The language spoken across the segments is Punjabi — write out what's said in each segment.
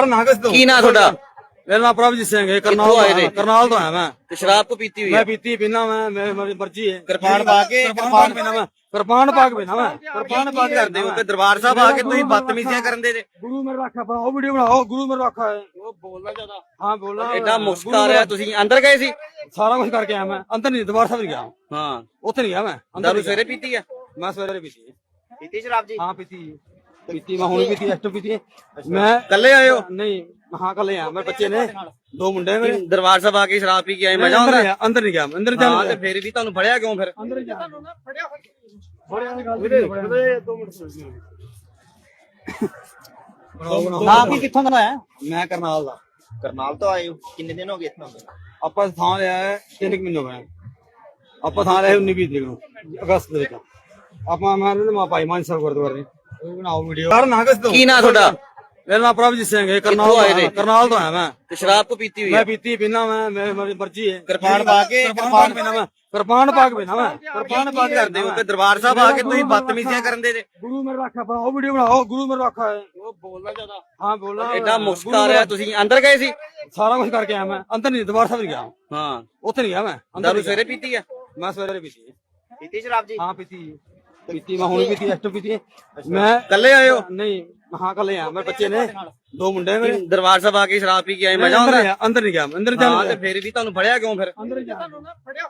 ਕਾਰਨ ਆ ਕਿਸ ਤੋਂ ਕੀ ਨਾਂ ਤੁਹਾਡਾ? ਮੇਰਾ ਨਾਮ ਪ੍ਰਭਜੀਤ ਸਿੰਘ ਹੈ ਕਰਨਾਲ ਕਿੱਥੋਂ ਤੋਂ ਆਏ ਆਇਆ ਨੇ? ਕਰਨਾਲ ਤੋਂ ਆਇਆ ਮੈਂ। ਤੇ ਸ਼ਰਾਬ ਕੋ ਪੀਤੀ ਹੋਈ ਮੈਂ ਹੈ ਪੀਤੀ ਪੀਣਾ ਮੈਂ ਮੈਂ- ਮੇਰੀ ਮਰਜ਼ੀ ਹੈ। ਕਿਰਪਾਨ ਪਾ ਕੇ- ਕਿਰਪਾਨ ਪੀਣਾ ਮੈਂ ਕਿਰਪਾਨ ਪਾ ਕੇ ਪੀਣਾ ਮੈਂ। ਕਿਰਪਾਨ ਪਾ ਕੇ ਕਰਦੇ ਹੋ ਤੇ ਦਰਬਾਰ ਸਾਹਿਬ ਆ ਕੇ ਤੁਸੀਂ ਬਦਤਮੀਜ਼ੀਆਂ ਕਰਨ ਦੇ ਜੇ। ਗੁਰੂ ਮੇਰਾ ਰੱਖਾ ਬਣਾਓ ਵੀਡੀਓ ਬਣਾਓ ਗੁਰੂ ਮੇਰਾ ਰੱਖਾ ਹੈ। ਉਹ ਬੋਲਣਾ ਜ਼ਿਆਦਾ। ਹਾਂ ਬੋਲਣਾ ਐਡਾ ਮੁਸ਼ਕ ਆ ਰਿਹਾ ਤੁਸੀਂ ਅੰਦਰ ਗਏ ਸੀ? ਸਾਰਾ ਕੁਝ ਕਰਕੇ ਆਇਆ ਮੈਂ। ਅੰਦਰ ਨਹੀਂ ਦਰਬਾਰ ਸਾਹਿਬ ਨਹੀਂ ਗਿਆ। ਹਾਂ। ਉੱਥੇ ਨਹੀਂ ਗਿਆ ਮੈਂ। ਅੰਦਰ ਦਾਰੂ ਨਹੀਂ ਗਿਆ। ਸਵੇਰੇ ਪੀਤੀ ਹੈ ਮੈਂ ਸਵੇਰੇ ਪੀਤੀ ਹੈ। ਪੀਤੀ ਸ਼ਰਾਬ ਜੀ? ਹਾਂ ਪੀਤੀ ਪੀਤੀ ਮੈਂ ਹੁਣ ਪੀਤੀ ਐਸਟੋ ਪੀਤੀ। ਹੈ। ਮੈਂ ਕੱਲੇ ਆਏ ਹੋ? ਨਹੀਂ ਹਾਂ ਕੱਲੇ ਆ ਮੇਰੇ ਬੱਚੇ ਨੇ। ਦੋ ਮੁੰਡੇ ਮੇਰੇ? ਦਰਬਾਰ ਸਾਹਿਬ ਆ ਕੇ ਸ਼ਰਾਬ ਪੀ ਕੇ ਆਏ ਮਜ਼ਾ ਆਉਂਦਾ? ਅੰਦਰ ਨਹੀਂ ਗਿਆ ਮੈਂ, ਅੰਦਰ ਹਾਂ ਚੱਲ ਤੇ ਫਿਰ ਵੀ ਤੁਹਾਨੂੰ ਫੜਿਆ ਕਿਉਂ ਫਿਰ? ਅੰਦਰ ਜਾ। ਫੜਿਆ ਫੜਿਆ ਦੀ ਗੱਲ ਵੀਰੇ ਦੋ ਮਿੰਟ ਨਾ ਕੀ ਕਿੱਥੋਂ ਦਾ ਹੈ ਮੈਂ ਕਰਨਾਲ ਦਾ। ਕਰਨਾਲ ਤੋਂ ਆਏ ਹੋ? ਕਿੰਨੇ ਦਿਨ ਹੋ ਗਏ ਇੱਥੋਂ ਆਪਾਂ ਥਾਂ ਲਿਆ ਹੈ ਤਿੰਨ ਕੁ ਮਹੀਨੇ ਹੋ ਗਏ। ਆਪਾਂ ਥਾਂ ਲਿਆ 19 ਤਰੀਕ ਨੂੰ ਅਗਸਤ ਦੇ ਵਿੱਚ ਆਪਾਂ ਮੈਂ ਰਹਿੰਦੇ ਮਾ ਭਾਈ ਮਾਨ ਸਾਹਿਬ ਗੁਰਦੁਆਰੇ। ਬਣਾਓ ਵੀਡੀਓ ਕਾਰਨ ਆ ਕਿਸ ਤੋਂ। ਕੀ ਨਾਂ ਤੁਹਾਡਾ? ਮੇਰਾ ਨਾਮ ਪ੍ਰਭਜੀਤ ਸਿੰਘ ਹੈ ਕਰਨਾਲ ਤੋਂ ਆਏ ਨੇ? ਕਰਨਾਲ ਤੋਂ ਆਇਆ ਮੈਂ। ਤੇ ਸ਼ਰਾਬ ਕੋ ਪੀਤੀ ਹੋਈ ਮੈਂ ਹੈ ਪੀਤੀ ਪੀਣਾ ਮੈਂ ਮੇਰੀ ਮਰਜ਼ੀ ਹੈ। ਕਿਰਪਾਨ ਪਾ ਕੇ- ਕਿਰਪਾਨ ਪੀਣਾ ਮੈਂ ਕਿਰਪਾਨ ਪਾ ਕੇ ਪੀਣਾ ਮੈਂ। ਕਿਰਪਾਨ ਪਾ ਕੇ ਕਰਦੇ ਹੋ ਤੇ ਦਰਬਾਰ ਸਾਹਿਬ ਆ ਕੇ ਤੁਸੀਂ ਬਦਤਮੀਜ਼ੀਆਂ ਕਰਨ ਦੇ ਜੇ ਗੁਰੂ ਮੇਰਾ ਰੱਖਾ ਬਣਾਓ ਵੀਡੀਓ ਬਣਾਓ ਗੁਰੂ ਮੇਰਾ ਰੱਖਾ ਹੈ ਉਹ ਬੋਲਣਾ ਜ਼ਿਆਦਾ। ਹਾਂ ਬੋਲਣਾ ਐਡਾ ਮੁਸ਼ਕ ਆ ਰਿਹਾ ਤੁਸੀਂ ਅੰਦਰ ਗਏ ਸੀ? ਸਾਰਾ ਕੁਝ ਕਰਕੇ ਆਇਆ ਮੈਂ। ਅੰਦਰ ਨਹੀਂ ਦਰਬਾਰ ਸਾਹਿਬ ਨਹੀਂ ਗਿਆ। ਹਾਂ। ਉੱਥੇ ਨਹੀਂ ਗਿਆ ਮੈਂ। ਅੰਦਰ ਦਾਰੂ ਨਹੀਂ ਗਿਆ। ਸਵੇਰੇ ਪੀਤੀ ਹੈ ਮੈਂ ਸਵੇਰੇ ਪੀਤੀ ਹੈ। ਪੀਤੀ ਸ਼ਰਾਬ ਜੀ? ਹਾਂ ਪੀਤੀ ਪੀਤੀ ਮੈਂ ਹੁਣ ਪੀਤੀ ਐਸਟੋ ਪੀਤੀ। ਹੈ। ਮੈਂ ਕੱਲੇ ਆਏ ਹੋ? ਨਹੀਂ ਹਾਂ ਕੱਲੇ ਆ ਮੇਰੇ ਬੱਚੇ ਨੇ। ਦੋ ਮੁੰਡੇ ਮੇਰੇ? ਦਰਬਾਰ ਸਾਹਿਬ ਆ ਕੇ ਸ਼ਰਾਬ ਪੀ ਕੇ ਆਏ ਮਜ਼ਾ ਆਉਂਦਾ? ਅੰਦਰ ਨਹੀਂ ਗਿਆ ਮੈਂ, ਅੰਦਰ ਹਾਂ ਚੱਲ ਤੇ ਫਿਰ ਵੀ ਤੁਹਾਨੂੰ ਫੜਿਆ ਕਿਉਂ ਫਿਰ? ਅੰਦਰ ਜਾ ਫੜਿਆ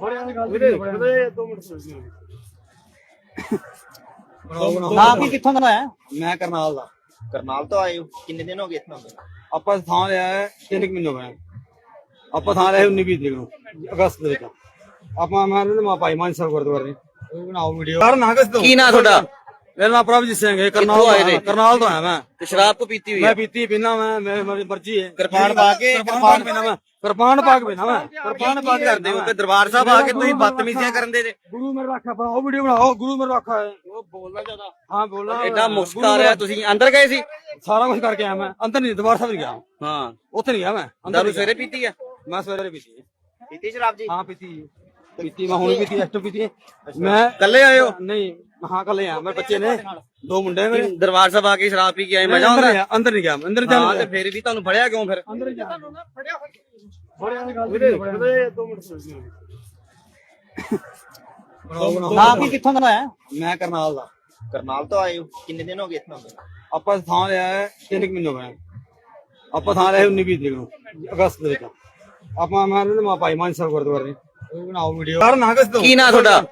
ਫੜਿਆ ਦੀ ਗੱਲ ਵੀਰੇ ਦੋ ਮਿੰਟ ਨਾ ਕੀ ਕਿੱਥੋਂ ਦਾ ਹੈ ਮੈਂ ਕਰਨਾਲ ਦਾ। ਕਰਨਾਲ ਤੋਂ ਆਏ ਹੋ? ਕਿੰਨੇ ਦਿਨ ਹੋ ਗਏ ਇੱਥੋਂ ਆਪਾਂ ਥਾਂ ਲਿਆ ਹੈ ਤਿੰਨ ਕੁ ਮਹੀਨੇ ਹੋ ਗਏ ਆਪਾਂ ਥਾਂ ਲਿਆ 19 ਤਰੀਕ ਨੂੰ ਅਗਸਤ ਦੇ ਵਿੱਚ ਆਪਾਂ ਮੈਂ ਰਹਿੰਦੇ ਮਾ ਭਾਈ ਮਾਨ ਸਾਹਿਬ ਗੁਰਦੁਆਰੇ। ਬਣਾਓ ਵੀਡੀਓ ਕਾਰਨ ਆ ਕਿਸ ਤੋਂ। ਕੀ ਨਾਂ ਤੁਹਾਡਾ? ਮੇਰਾ ਨਾਮ ਪ੍ਰਭਜੀਤ ਸਿੰਘ ਹੈ ਕਰਨਾਲ ਕਿੱਥੋਂ ਤੋਂ ਆਏ ਆਇਆ ਕਰਨਾਲ ਤੋਂ ਆਇਆ ਮੈਂ। ਤੇ ਸ਼ਰਾਬ ਕੋ ਪੀਤੀ ਹੋਈ ਮੈਂ ਪੀਤੀ ਪੀਣਾ ਮੈਂ ਮੇਰੀ ਮਰਜ਼ੀ ਹੈ। ਕਿਰਪਾਨ ਪਾ ਕੇ- ਕਿਰਪਾਨ ਪੀਣਾ ਮੈਂ ਕਿਰਪਾਨ ਪਾ ਕੇ ਪੀਣਾ ਮੈਂ ਕਿਰਪਾਨ ਪਾ ਕੇ ਕਰਦੇ ਹੋ ਤੇ ਦਰਬਾਰ ਸਾਹਿਬ ਆ ਕੇ ਤੁਸੀਂ ਬਦਤਮੀਜ਼ੀਆਂ ਕਰਨ ਦੇ ਜੇ? ਗੁਰੂ ਮੇਰਾ ਰੱਖਾ ਬਣਾਓ ਵੀਡੀਓ ਬਣਾਓ। ਗੁਰੂ ਮੇਰਾ ਰੱਖਾ ਹੈ। ਉਹ ਬੋਲਣਾ ਜ਼ਿਆਦਾ। ਹਾਂ ਬੋਲਣਾ ਐਡਾ ਮੁਸ਼ਕ ਆ ਰਿਹਾ ਤੁਸੀਂ ਅੰਦਰ ਗਏ ਸੀ? ਸਾਰਾ ਕੁਝ ਕਰਕੇ ਆਇਆ ਮੈਂ। ਅੰਦਰ ਨਹੀਂ ਦਰਬਾਰ ਸਾਹਿਬ ਨਹੀਂ ਗਿਆ। ਹਾਂ। ਉੱਥੇ ਨਹੀਂ ਗਿਆ ਮੈਂ। ਅੰਦਰ ਦਾਰੂ ਨਹੀਂ ਗਿਆ। ਸਵੇਰੇ ਪੀਤੀ ਹੈ ਮੈਂ ਸਵੇਰੇ ਪੀਤੀ ਹੈ। ਪੀਤੀ ਸ਼ਰਾਬ ਜੀ? ਹਾਂ ਪੀਤੀ ਪੀਤੀ ਮੈਂ ਹੁਣ ਪੀਤੀ ਐਸਟੋ ਪੀਤੀ। ਹੈ। ਮੈਂ ਕੱਲੇ ਆਏ ਹੋ? ਨਹੀਂ ਹਾਂ ਕੱਲੇ ਆ ਮੇਰੇ ਬੱਚੇ ਨੇ। ਦੋ ਮੁੰਡੇ ਮੇਰੇ? ਦਰਬਾਰ ਸਾਹਿਬ ਆ ਕੇ ਸ਼ਰਾਬ ਪੀ ਕੇ ਆਏ ਮਜ਼ਾ ਆਉਂਦਾ? ਅੰਦਰ ਨਹੀਂ ਗਿਆ ਮੈਂ, ਅੰਦਰ ਹਾਂ ਚੱਲ ਤੇ ਫਿਰ ਵੀ ਤੁਹਾਨੂੰ ਫੜਿਆ ਕਿਉਂ ਫਿਰ? ਅੰਦਰ ਜਾ। ਫੜਿਆ ਫੜਿਆ ਦੀ ਗੱਲ ਵੀਰੇ ਦੋ ਮਿੰਟ ਨਾ ਕੀ ਕਿੱਥੋਂ ਦਾ ਹੈ ਮੈਂ ਕਰਨਾਲ ਦਾ। ਕਰਨਾਲ ਤੋਂ ਆਏ ਹੋ? ਕਿੰਨੇ ਦਿਨ ਹੋ ਗਏ ਇੱਥੋਂ ਆਪਾਂ ਥਾਂ ਲਿਆ ਹੈ ਤਿੰਨ ਕੁ ਮਹੀਨੇ ਹੋ ਗਏ। ਆਪਾਂ ਥਾਂ ਲਿਆ 19 ਤਰੀਕ ਨੂੰ ਅਗਸਤ ਦੇ ਵਿੱਚ ਆਪਾਂ ਮੈਂ ਰਹਿੰਦੇ ਮਾ ਭਾਈ ਮਾਨ ਸਾਹਿਬ ਗੁਰਦੁਆਰੇ। ਬਣਾਓ ਵੀਡੀਓ ਕਾਰਨ ਆ ਕਿਸ ਤੋਂ। ਕੀ ਨਾਂ ਤੁਹਾਡਾ?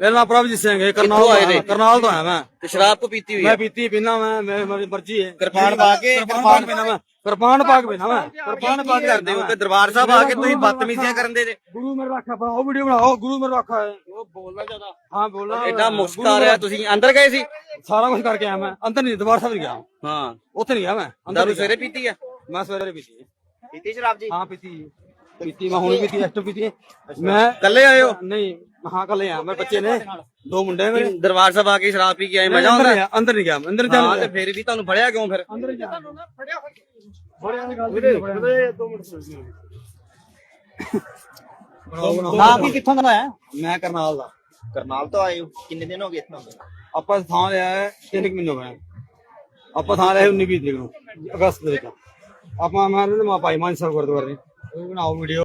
ਮੇਰਾ ਨਾਮ ਪ੍ਰਭਜੀਤ ਸਿੰਘ ਹੈ ਕਰਨਾਲ ਤੋਂ ਆਏ ਆਇਆ ਕਰਨਾਲ ਤੋਂ ਆਇਆ ਮੈਂ। ਤੇ ਸ਼ਰਾਬ ਕੋ ਪੀਤੀ ਹੋਈ ਮੈਂ ਹੈ ਪੀਤੀ ਪੀਣਾ ਮੈਂ ਮੇਰੀ ਮਰਜ਼ੀ ਹੈ। ਕਿਰਪਾਨ ਪਾ ਕੇ- ਕਿਰਪਾਨ ਪੀਣਾ ਮੈਂ ਕਿਰਪਾਨ ਪਾ ਕੇ ਪੀਣਾ ਮੈਂ ਕਿਰਪਾਨ ਪਾ ਕੇ ਕਰਦੇ ਹੋ? ਤੇ ਦਰਬਾਰ ਸਾਹਿਬ ਆ ਕੇ ਤੁਸੀਂ ਬਦਤਮੀਜ਼ੀਆਂ ਕਰਨ ਦੇ ਜੇ? ਗੁਰੂ ਮੇਰਾ ਰੱਖਾ ਬਣਾਓ ਵੀਡੀਓ ਬਣਾਓ ਗੁਰੂ ਮੇਰਾ ਰੱਖਾ ਹੈ। ਉਹ ਬੋਲਣਾ ਜ਼ਿਆਦਾ। ਹਾਂ ਬੋਲਣਾ ਐਡਾ ਮੁਸ਼ਕ ਆ ਰਿਹਾ ਤੁਸੀਂ ਅੰਦਰ ਗਏ ਸੀ? ਸਾਰਾ ਕੁਝ ਕਰਕੇ ਆਇਆ ਮੈਂ ਅੰਦਰ ਨਹੀਂ ਦਰਬਾਰ ਸਾਹਿਬ ਨਹੀਂ ਗਿਆ। ਹਾਂ। ਉੱਥੇ ਨਹੀਂ ਗਿਆ ਮੈਂ ਅੰਦਰ ਦਾਰੂ ਨਹੀਂ ਗਿਆ। ਸਵੇਰੇ ਪੀਤੀ ਹੈ ਮੈਂ ਸਵੇਰੇ ਪੀਤੀ ਹੈ। ਪੀਤੀ ਸ਼ਰਾਬ ਜੀ? ਹਾਂ ਪੀਤੀ ਪੀਤੀ ਮੈਂ ਹੁਣ ਪੀਤੀ ਐਸਟੋ ਪੀਤੀ। ਮੈਂ ਕੱਲੇ ਆਏ ਹੋ? ਨਹੀਂ ਹਾਂ ਕੱਲੇ ਆ ਮੇਰੇ ਬੱਚੇ ਨੇ। ਦੋ ਮੁੰਡੇ ਮੇਰੇ? ਦਰਬਾਰ ਸਾਹਿਬ ਆ ਕੇ ਸ਼ਰਾਬ ਪੀ ਕੇ ਆਏ ਮਜ਼ਾ ਆਉਂਦਾ? ਅੰਦਰ ਨਹੀਂ ਗਿਆ ਮੈਂ, ਅੰਦਰ ਹਾਂ ਤੇ ਚੱਲ ਫਿਰ ਵੀ ਤੁਹਾਨੂੰ ਫੜਿਆ ਕਿਉਂ ਫਿਰ? ਅੰਦਰ ਜਾ। ਫੜਿਆ ਫੜਿਆ ਦੀ ਗੱਲ ਵੀਰੇ ਦੋ ਮਿੰਟ ਨਾ ਕੀ ਕਿੱਥੋਂ ਦਾ ਹੈ ਮੈਂ ਕਰਨਾਲ ਦਾ। ਕਰਨਾਲ ਤੋਂ ਆਏ ਹੋ? ਕਿੰਨੇ ਦਿਨ ਹੋ ਗਏ ਇੱਥੋਂ ਆਪਾਂ ਥਾਂ ਲਿਆ ਹੈ ਤਿੰਨ ਕੁ ਮਹੀਨੇ ਹੋ ਗਏ। ਆਪਾਂ ਥਾਂ ਲਿਆ 19 ਤਰੀਕ ਨੂੰ ਅਗਸਤ ਦੇ ਵਿੱਚ ਆਪਾਂ ਮੈਂ ਰਹਿੰਦੇ ਮਾ ਭਾਈ ਮਾਨ ਸਾਹਿਬ ਗੁਰਦੁਆਰੇ। ਉਹ ਬਣਾਓ ਵੀਡੀਓ